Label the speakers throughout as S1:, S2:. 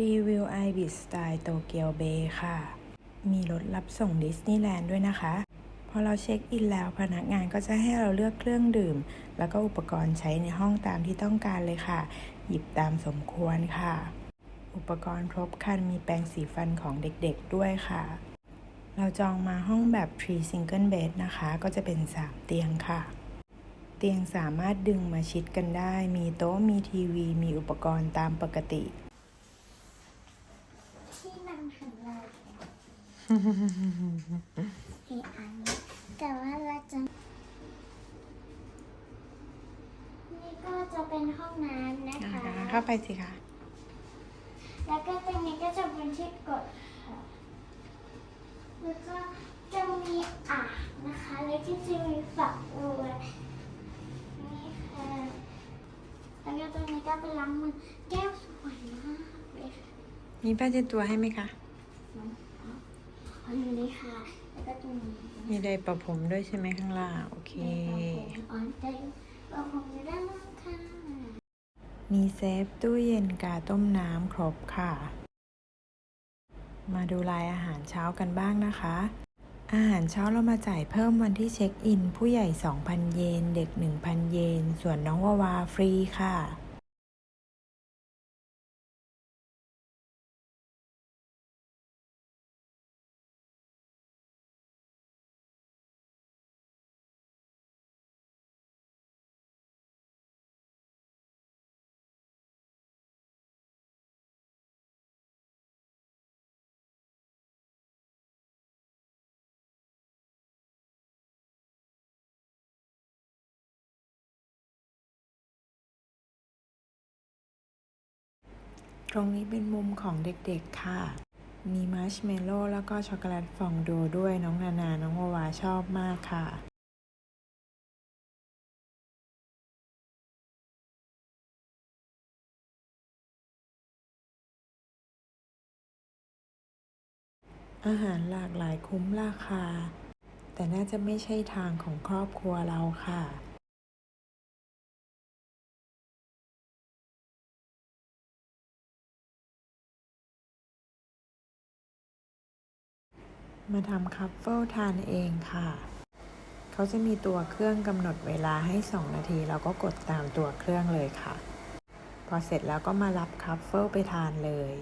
S1: รีวิวไอบิสสไตล์โตเกียวเบย์ค่ะ มีรถรับส่งดิสนีย์แลนด์ด้วยนะคะ พอเราเช็คอินแล้วพนักงานก็จะให้เราเลือกเครื่องดื่ม แล้วก็อุปกรณ์ใช้ในห้องตามที่ต้องการเลยค่ะ หยิบตามสมควรค่ะ อุปกรณ์ครบครันมีแปรงสีฟันของเด็กๆด้วยค่ะ เราจองมาห้องแบบ 3 single bed นะคะ ก็จะเป็น 3 เตียงค่ะ เตียงสามารถดึงมาชิดกันได้ มีโต๊ะมีทีวี มีอุปกรณ์ตามปกติ
S2: ที่นำถึงเรา อีกอันนี้แต่ว่าเราจะ นี่ก็จะเป็นห้องน้ำนะคะ
S1: เข้าไปสิคะ
S2: แล้วก็ตรงนี้ก็จะเป็นที่กดค่ะแล้วก็จะมีอ่างนะคะ แล้วก็จะมีฝักบัวนี่ค่ะ แล้วก็ตรงนี้ก็เป็นล้างมือแก้วสวยมากเลยค่ะ
S1: มีผ้าเช็ดตัวให้ไหมคะ
S2: อันนี้ ค่ะ แล้วก็ตรงนี้
S1: มีไดร์ประผมด้วยใช่ไหมข้างล่าง โอเค
S2: อ๋อได้เราคงจะได้มากค่ะ
S1: มีเซฟตู้เย็นกาต้มน้ำครบค่ะ มาดูรายอาหารเช้ากันบ้างนะคะ อาหารเช้าเรามาจ่ายเพิ่มวันที่เช็คอิน ผู้ใหญ่ 2,000 เยน เด็ก 1,000 เยน ส่วนน้องวาวาฟรีค่ะ ตรงนี้เป็นมุมของเด็กๆค่ะ มีมาร์ชเมลโล่แล้วก็ช็อกโกแลตฟองดูด้วยน้องนานา น้องวาวาชอบมากค่ะอาหารหลากหลายคุ้มราคา แต่น่าจะไม่ใช่ทางของครอบครัวเราค่ะ มาทำคัพเฟิลทานเองค่ะ เขาจะมีตัวเครื่องกำหนดเวลาให้ 2 นาที เราก็กดตามตัวเครื่องเลยค่ะ พอเสร็จแล้วก็มารับคัพเฟิลไปทานเลย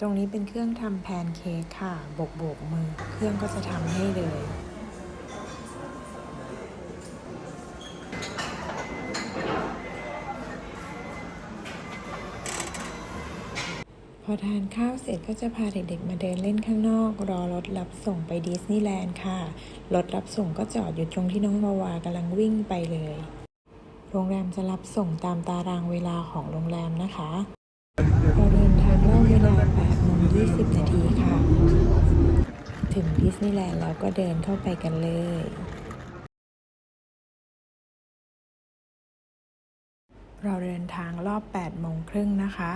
S1: ตรงนี้เป็นเครื่องทำแพนเค้กค่ะ บกโบกๆมือ เครื่องก็จะทำให้เลย อทานข้าวเสร็จก็จะพาเด็กๆ มาเดินเล่นข้างนอก รอรถรับส่งไปดิสนีย์แลนด์ค่ะ รถรับส่งก็จอดอยู่ตรงที่น้องวาวากำลังวิ่งไปเลย โรงแรมจะรับส่งตามตารางเวลาของโรงแรมนะคะเราเดินทางรอบเวลา8โมง20 นาทีค่ะ ถึงดิสนีย์แลนด์แล้วก็เดินเข้าไปกันเลยเราเดินทางรอบ8โมงครึ่งนะคะ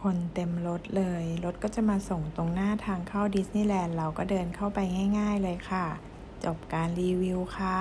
S1: คนเต็มรถเลย รถก็จะมาส่งตรงหน้าทางเข้าดิสนีย์แลนด์ เราก็เดินเข้าไปง่าย ๆ เลยค่ะ จบการรีวิวค่ะ